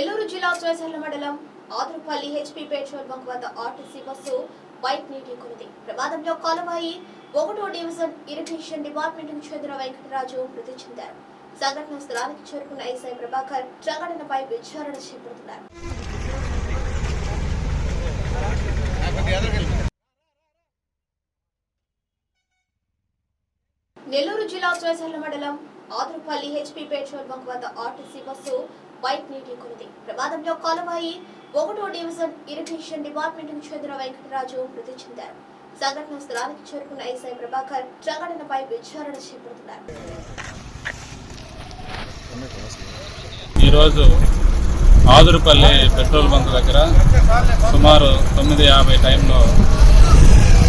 శ్వేసర్ల మండలం Adurupalli HP petrol bunk వద్ద RTC bus bike నీటి కొనిది ప్రమాదంలో కాలువాయి ఒకటో డివిజన్ ఇరిగేషన్ డిపార్ట్మెంట్కు చెందిన వెంకటరాజు మృతి చెందారు. సంఘటన స్థలానికి చేరుకున్న ఎస్ఐ ప్రభాకర్ సంఘటనపై విచారణ చేపడుతున్నారు. నెల్లూరు జిల్లా శ్వేసర్ల మండలం ఆదురుపల్లి హెచ్పీ పెట్రోల్ బంక్ వద్ద ఆర్టీసీ బస్సు వైట్ నీటి ఢీకొంది ప్రమాదంలో కాలువాయి ఒకటో డివిజన్ ఇరిగేషన్ డిపార్ట్మెంట్కు చెందిన వెంకటరాజు మృతి చెందారు. సంఘటన స్థలానికి చేరుకున్న ఎస్ఐ ప్రభాకర్ సంఘటనపై విచారణ చేపడుతున్నారు. ఈరోజు ఆదురుపల్లి పెట్రోల్ బంక్ దగ్గర సుమారు తొమ్మిది యాభై టైంలో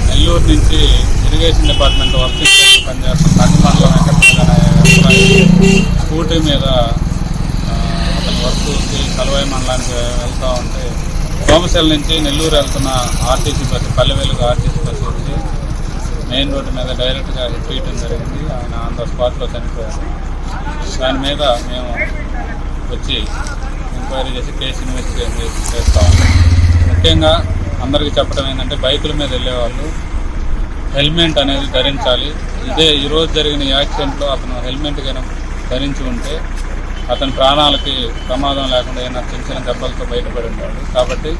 నెల్లూరు నుంచి ఇరిగేషన్ డిపార్ట్మెంట్ వర్క్ ఫోర్స్ పనిచేస్తున్న నగమండలం వెంకటరాజు అనే స్కూటీ మీద అతను వర్క్ మండలానికి వెళ్తూ ఉంటే సోమశల నుంచి నెల్లూరు వెళ్తున్న RTC bus Pallevelugu RTC bus వచ్చి మెయిన్ రోడ్డు మీద డైరెక్ట్గా హిట్ చేయడం జరిగింది. ఆయన ఆన్ ద స్పాట్లో చనిపోయారు దాని మీద మేము వచ్చి ఎంక్వైరీ చేసి కేసు ఇన్వెస్టిగేషన్ చేసి చేస్తాం ముఖ్యంగా అందరికీ చెప్పడం ఏంటంటే బైకుల మీద వెళ్ళేవాళ్ళు హెల్మెట్ అనేది ధరించాలి. ఇదే ఈరోజు జరిగిన యాక్సిడెంట్లో అతను హెల్మెట్ కనుక ధరించి ఉంటే అతని ప్రాణాలకి ప్రమాదం లేకుండా ఏమైనా చిన్న చిన్న దెబ్బలతో బయటపడి ఉండేవాడు కాబట్టి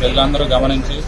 వీళ్ళందరూ గమనించి